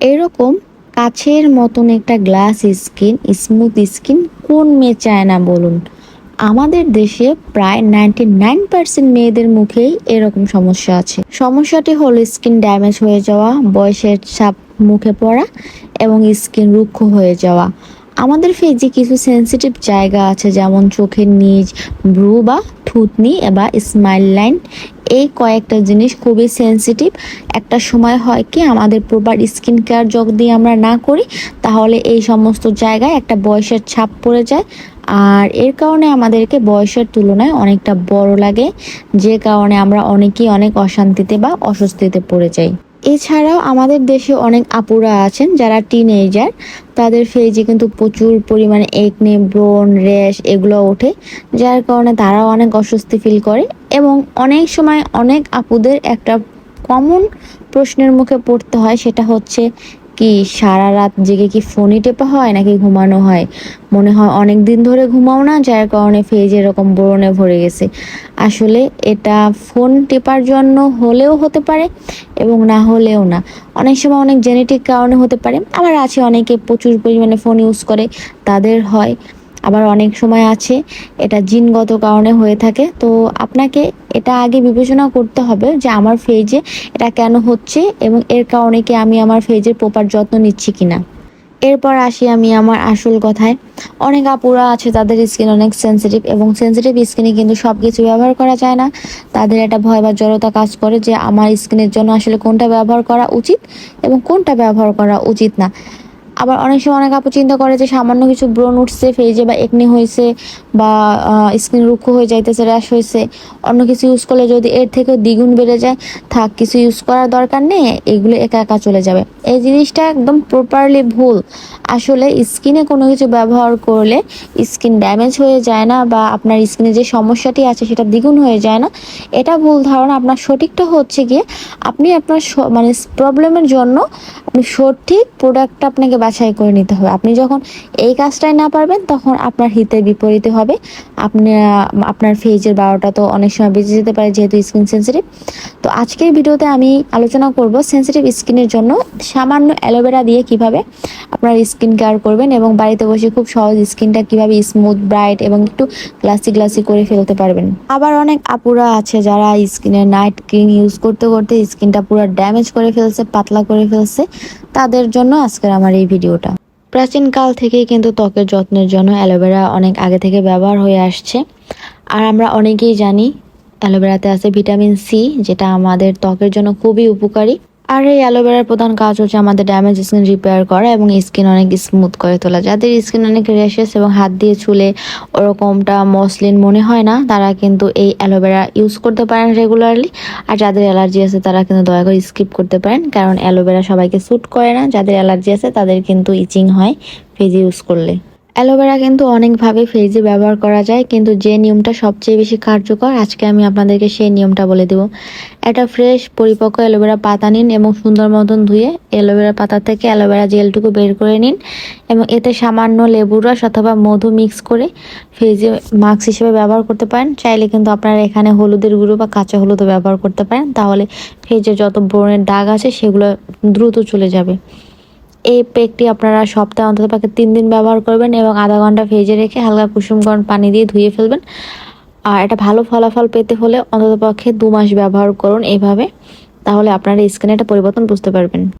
এরকম কাছের মতন একটা গ্লাস স্কিন স্মুথ স্কিন কোন মেয়ে চায় না বলুন। আমাদের দেশে প্রায় নাইনটি নাইন পার্সেন্ট মেয়েদের মুখেই এরকম সমস্যা আছে। সমস্যাটি হলো স্কিন ড্যামেজ হয়ে যাওয়া, বয়সের ছাপ মুখে পড়া এবং স্কিন রুক্ষ হয়ে যাওয়া। আমাদের ফেজে কিছু সেনসিটিভ জায়গা আছে, যেমন চোখের নিচ ব্রু বা থুতনি বা স্মাইল লাইন এই কয়েকটা জিনিস খুবই সেনসিটিভ একটা সময় হয় কি, আমাদের প্রপার স্কিন কেয়ার যদি আমরা না করি, তাহলে এই সমস্ত জায়গায় একটা বয়সের ছাপ পড়ে যায়। আর এর কারণে আমাদেরকে বয়সের তুলনায় অনেকটা বড় লাগে, যে কারণে আমরা অনেকেই অনেক অশান্তিতে বা অস্বস্তিতে পড়ে যাই। এছাড়াও আমাদের দেশে অনেক আপুরা আছেন যারা টিনেজার তাদের ফেজে কিন্তু প্রচুর পরিমাণে একনে ব্রন র্যাশ এগুলো ওঠে, যার কারণে তারাও অনেক অস্বস্তি ফিল করে। এবং অনেক সময় অনেক আপুদের একটা কমন প্রশ্নের মুখে পড়তে হয়, সেটা হচ্ছে কি সারা রাত জেগে কি ফোনই টেপা হয় নাকি ঘুমানো হয়? মনে হয় অনেক দিন ধরে ঘুমাও না, যার কারণে ফেজ এরকম বরণে ভরে গেছে। আসলে এটা ফোন টেপার জন্য হলেও হতে পারে এবং না হলেও না। অনেক সময় অনেক জেনেটিক কারণে হতে পারে। আবার আছে অনেকে প্রচুর পরিমাণে ফোন ইউজ করে, তাদের হয়। আবার অনেক সময় আছে, এটা জিনগত কারণে হয়ে থাকে। তো আপনাকে এটা আগে বিবেচনা করতে হবে যে আমার ফেজে এটা কেন হচ্ছে এবং এর কারণে কি আমি আমার ফেজের প্রপার যত্ন নিচ্ছি কিনা। এরপর আসি আমি আমার আসল কথায়। অনেক আপুরা আছে তাদের স্কিন অনেক সেন্সিটিভ এবং সেন্সিটিভ স্কিনে কিন্তু সব কিছু ব্যবহার করা যায় না। তাদের একটা ভয় বা জড়তা কাজ করে যে আমার স্কিনের জন্য আসলে কোনটা ব্যবহার করা উচিত এবং কোনটা ব্যবহার করা উচিত না। আবার অনেক সময় অনেক আপু চিন্তা করে যে সামান্য কিছু ব্রণ উঠছে, ফেজে বা একনি হয়েছে বা স্কিন রুক্ষ হয়ে যাইতেছে র্যাশ হয়েছে, অন্য কিছু ইউজ করলে যদি এর থেকেও দ্বিগুণ বেড়ে যায়, থাক, কিছু ইউজ করার দরকার নেই, এগুলো একা একা চলে যাবে। এই জিনিসটা একদম প্রপারলি ভুল। আসলে স্কিনে কোনো কিছু ব্যবহার করলে স্কিন ড্যামেজ হয়ে যায় না বা আপনার স্কিনে যে সমস্যাটি আছে সেটা দ্বিগুণ হয়ে যায় না। এটা ভুল ধারণা। আপনার সঠিকটা হচ্ছে গিয়ে আপনি আপনার মানে প্রবলেমের জন্য আপনি সঠিক প্রোডাক্টটা আপনাকে বাছাই করে নিতে হবে। আপনি যখন এই কাজটাই না পারবেন, তখন আপনার হিতের বিপরীতে হবে। আপনি, আপনার ফেজের বারোটা তো অনেক সময় বেঁচে যেতে পারে, যেহেতু স্কিন সেন্সিটিভ তো আজকের ভিডিওতে আমি আলোচনা করব সেন্সিটিভ স্কিনের জন্য সামান্য অ্যালোভেরা দিয়ে কীভাবে আপনার স্কিন কেয়ার করবেন এবং বাড়িতে বসে খুব সহজ স্কিনটা কীভাবে স্মুথ ব্রাইট এবং একটু গ্লাসি গ্লাসি করে ফেলতে পারবেন। আবার অনেক আপুরা আছে যারা স্কিনের নাইট ক্রিম ইউজ করতে করতে স্কিনটা পুরো ড্যামেজ করে ফেলছে, পাতলা করে ফেলছে। তাদের জন্য আজকের আমার এই ভিডিওটা। প্রাচীন কাল থেকেই কিন্তু ত্বকের যত্নের জন্য অ্যালোভেরা অনেক আগে থেকে ব্যবহার হয়ে আসছে। আর আমরা অনেকেই জানি অ্যালোভেরাতে আছে ভিটামিন সি, যেটা আমাদের ত্বকের জন্য খুবই উপকারী। আর এই অ্যালোভেরার প্রধান কাজ হচ্ছে আমাদের ড্যামেজ স্কিন রিপেয়ার করা এবং স্কিন অনেক স্মুথ করে তোলা। যাদের স্কিন অনেক র্যাশেস এবং হাত দিয়ে ছুলে ওরকমটা মসলিন মনে হয় না, তারা কিন্তু এই অ্যালোভেরা ইউজ করতে পারেন রেগুলারলি আর যাদের অ্যালার্জি আছে, তারা কিন্তু দয়া করে স্কিপ করতে পারেন, কারণ অ্যালোভেরা সবাইকে স্যুট করে না। যাদের অ্যালার্জি আছে, তাদের কিন্তু ইচিং হয় ফেজ ইউজ করলে। অ্যালোভেরা কিন্তু অনেকভাবে ফেজে ব্যবহার করা যায়, কিন্তু যে নিয়মটা সবচেয়ে বেশি কার্যকর, আজকে আমি আপনাদেরকে সেই নিয়মটা বলে দেব। একটা ফ্রেশ, পরিপক্ক অ্যালোভেরা পাতা নিন এবং সুন্দর মতন ধুয়ে অ্যালোভেরা পাতা থেকে অ্যালোভেরা জেলটুকু বের করে নিন এবং এতে সামান্য লেবুর রস অথবা মধু মিক্স করে ফেজে মাস্ক হিসেবে ব্যবহার করতে পারেন। চাইলে কিন্তু আপনারা এখানে হলুদের গুঁড়ো বা কাঁচা হলুদও ব্যবহার করতে পারেন। তাহলে ফেজে যত ব্রণের দাগ আছে সেগুলো দ্রুত চলে যাবে। এই পেকটি আপনারা সপ্তাহে অন্তত পাকে তিন দিন ব্যবহার করবেন এবং আধা ঘণ্টা ভেজে রেখে হালকা কুসুম গরম পানি দিয়ে ধুয়ে ফেলবেন। আর এটা ভালো ফলাফল পেতে হলে অন্তত পক্ষে দু মাস ব্যবহার করুন এভাবে তাহলে আপনারা স্কিনে একটা পরিবর্তন বুঝতে পারবেন।